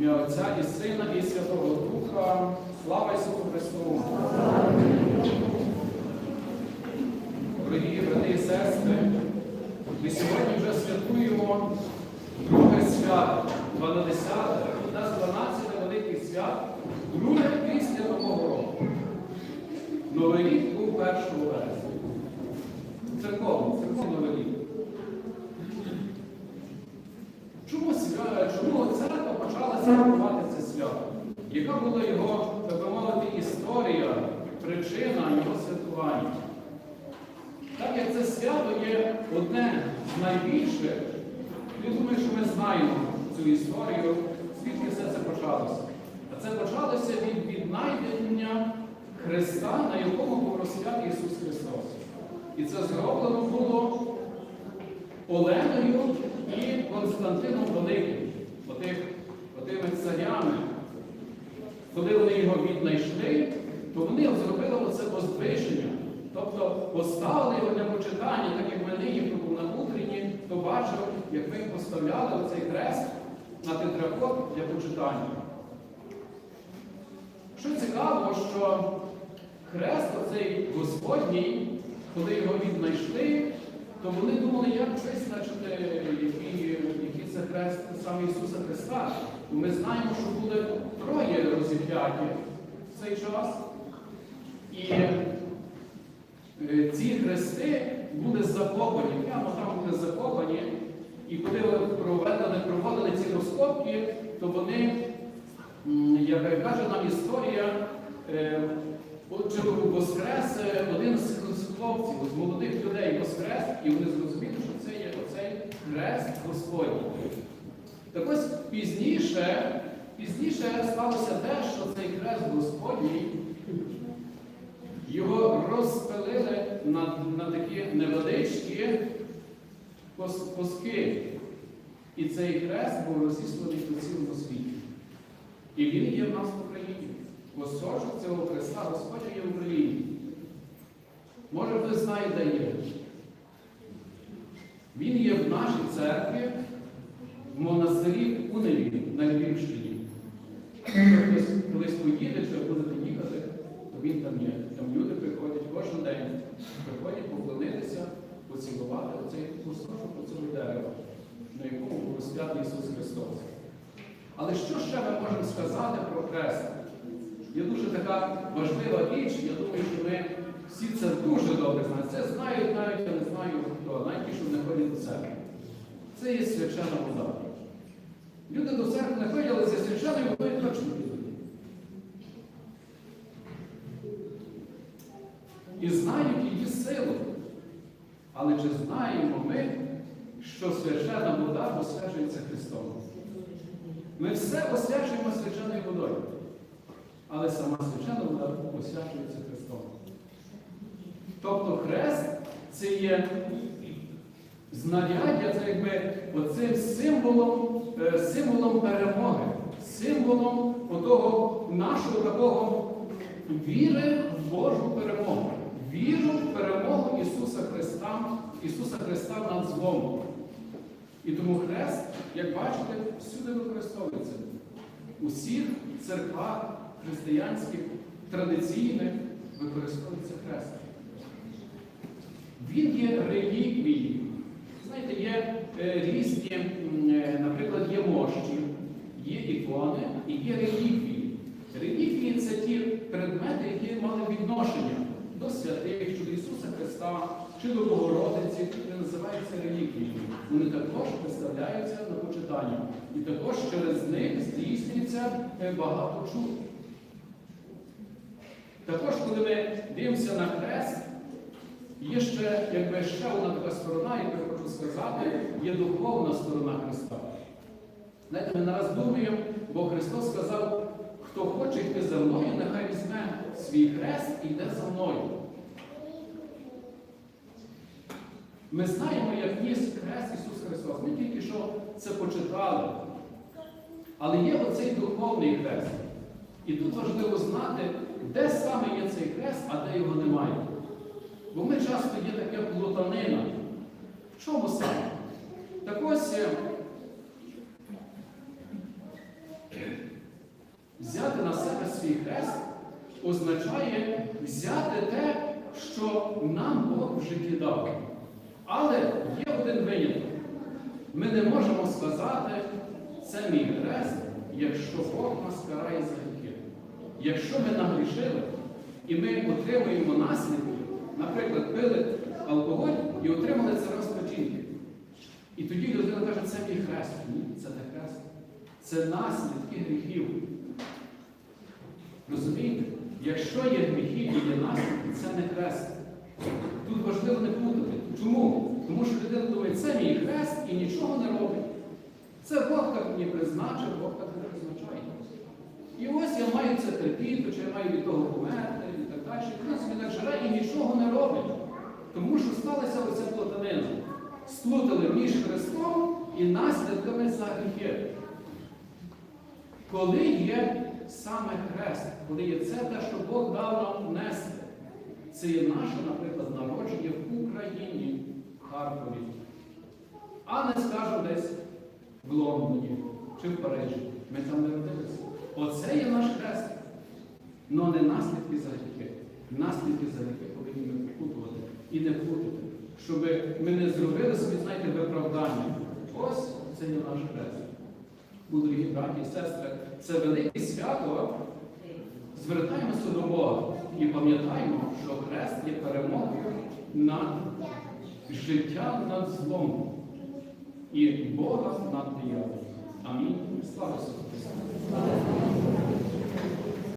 ім'я Отця і Сина, і Святого Духа. Слава Ісусу Христу! Дорогі брати і сестри, ми сьогодні вже святкуємо друге свято, 12, у нас 12 великих свят, друге після Нового року. Новий рік був 1 вересня. Церковний, церковний новий рік. Чому, свя- чому церква почала святкувати це свято? Яка була його, так мовити, історія, причина його святкування? Так як це свято є одне з найбільших, я думаю, що ми знаємо цю історію, звідки все це почалося. А це почалося від віднайдення Христа, на якому розп'ятий Ісус Христос. І це зроблено було Оленою і Константином Великим, отими царями. Коли вони його віднайшли, то вони зробили оце возвишення. Тобто поставили його для почитання, так як нині був на утренні, хто бачив, як ми поставляли оцей хрест на тетракот для почитання. Що цікаво, що хрест оцей Господній, коли його віднайшли, то вони думали, як визначити, який, який це хрест саме Ісуса Христа. Ми знаємо, що були троє розіп'яті в цей час. І е, ці хрести були закопані, прямо там були закопані. І коли проводили, проводили ці розкопки, то вони, як каже нам історія, е, воскрес е, один з хлопців, з молодих людей воскрес, і вони зрозуміли, що це є оцей хрест Господній. Так ось пізніше, пізніше сталося те, що цей хрест Господній його розпилили на, на такі невеличкі поски. І цей хрест був розісланий по цілому світі. І він є в нас в Україні. Осочок цього хреста Господня є в Україні. Може, ви знаєте, де є. Він є в нашій церкві, монастирі Уневі на Львівщині. Колись поїде, чи будете їхати, то він там є. Там люди приходять кожен день, приходять поклонитися, поцілувати оцей кусочок по цьому дерева, на якому був розп'ятий Ісус Христос. Але що ще ми можемо сказати про хрест? Є дуже така важлива річ, я думаю, що ми всі це дуже добре знаємо. Це знають навіть, я не знаю хто, навіть що не ходять до церкви. Це є свячена вода. Люди до церкви не за свяченою водою точно підуть. І знають її силу. Але чи знаємо ми, що свячена вода освячується Христом? Ми все освячуємо свяченою водою. Але сама свячена вода освячується Христом. Тобто хрест це є знаряддя, це якби оцим символом, е, символом перемоги, символом отого нашого такого віри в Божу перемогу, віру в перемогу Ісуса Христа, Ісуса Христа над злом. І тому хрест, як бачите, всюди використовується. У всіх церквах християнських, традиційних використовується хрест. Він є реліквією. Є е, різні, е, наприклад, є мощі, є ікони і є реліквії. Реліквії це ті предмети, які мали відношення до святих, чи до Ісуса Христа, чи до Богородиці, вони називаються реліквіями. Вони також представляються на почитання. І також через них здійснюється е, багато чуд. Також, коли ми дивимося на хрест, є ще, якби ще одна така сторона, яку я хочу сказати, є духовна сторона Христа. Знаєте, ми нараз думаємо, бо Христос сказав, хто хоче йти за мною, нехай візьме свій хрест і йде за мною. Ми знаємо, як ніс хрест Ісус Христос. Ми тільки що це почитали. Але є оцей духовний хрест. І тут важливо знати, де саме є цей хрест, а де його немає. Бо ми часто є така плутанина чому саме? Так ось е, взяти на себе свій хрест означає взяти те, що нам Бог в житті дав. Але є один виняток. Ми не можемо сказати, це мій хрест, якщо Бог нас карає за гріхи. Якщо ми нагрішили і ми отримуємо наслідки, наприклад, пили алкоголь і отримали це розповідь. І тоді людина каже, це мій хрест. Ні, це не хрест. Це наслідки гріхів. Розумієте? Якщо є гріхи і є наслідки, це не хрест. Тут важливо не плутати. Чому? Тому що людина думає, це мій хрест і нічого не робить. Це Бог так мені призначив, Бог так не призначає. І ось я маю це терпіти, чи я маю від того померти і так далі. Він так живе і нічого не робить. Тому що сталася оця плотанина. Сплутали між Христом і наслідками за гріхи. Коли є саме хрест, коли є це те, що Бог дав нам нести, це є наше, наприклад, народження в Україні, в Харкові, а не скажемо десь в Лондоні чи в Парижі. Ми там не родилися. Оце є наш хрест. Но не наслідки за гріхи. Наслідки за гріхи повинні ми попутувати і не плутати. Щоб ми не зробили собі, знаєте, виправдання. Ось це є наш хрест. Мудрі браті і сестри, це велике свято. Звертаємося до Бога і пам'ятаємо, що хрест є перемогою над життям над злом і Бога над дияволом. Амінь. Слава Ісусу Христу!